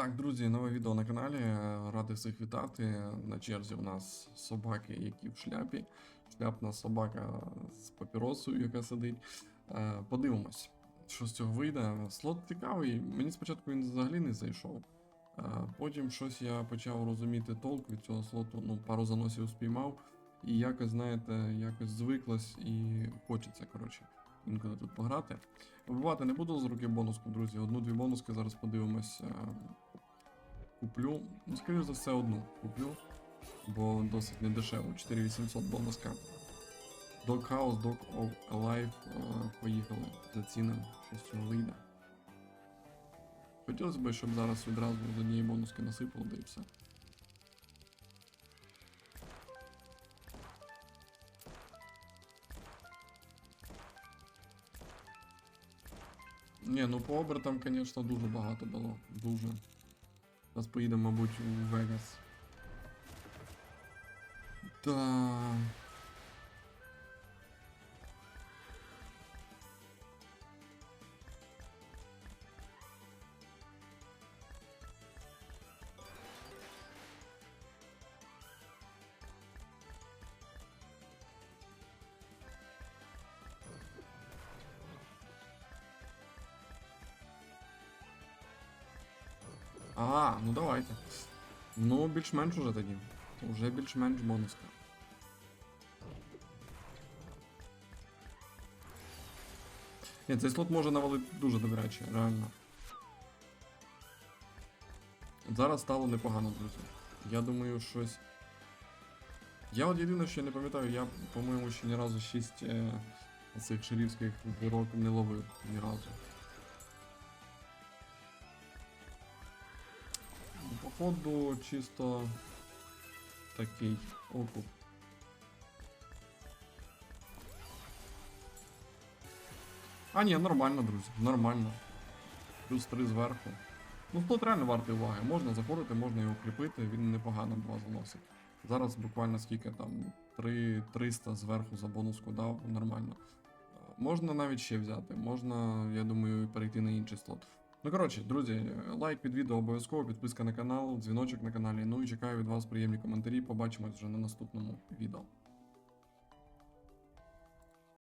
Так, друзі, нове відео на каналі. Радий всіх вітати. На черзі у нас собаки, які в шляпі. Шляпна собака з папіросою, яка сидить. Е, Подивимось, що з цього вийде. Слот цікавий. Мені спочатку він взагалі не зайшов. Е, Потім щось я почав розуміти толк від цього слоту. Ну, пару заносів спіймав. І якось, знаєте, якось звиклось і хочеться, коротше, інколи тут пограти. Вибивати не буду з руки бонуску, друзі. Одну-дві бонуски зараз подивимось. Куплю. Ну, скоріш за все, одну куплю. Бо досить недешево. 4800 бонуска. Dog House, Dog of Alive. е, Поїхали. Зацінимо, що з цього. Хотілося б, щоб зараз відразу з однієї бонуски насипало, да і все. Ні, ну по обертам, звісно, дуже багато дало. Дуже. Зараз поїдемо, мабуть, у Вегас. Та. А, ну давайте. Ну, більш-менш уже тоді. Уже більш-менш бонуска. Ні, цей слот може навалити дуже добряче, реально. Зараз стало непогано, друзі. Я думаю, щось. Я от єдине, що не пам'ятаю, я, по-моєму, ще ні разу 6 е, цих шерівських вирок не ловив ні разу. Походу, чисто такий окуп. А, ні, нормально, друзі, нормально. Плюс 3 зверху. Ну, тут реально вартий уваги. Можна заходити, можна його кріпити, він непогано два заносить. Зараз буквально скільки там 3 300 зверху за бонуску дав, нормально. Можна навіть ще взяти, можна, я думаю, перейти на інший слот. Ну коротше, друзі, лайк під відео обов'язково, підписка на канал, дзвіночок на каналі. Ну і чекаю від вас приємні коментарі. Побачимось вже на наступному відео.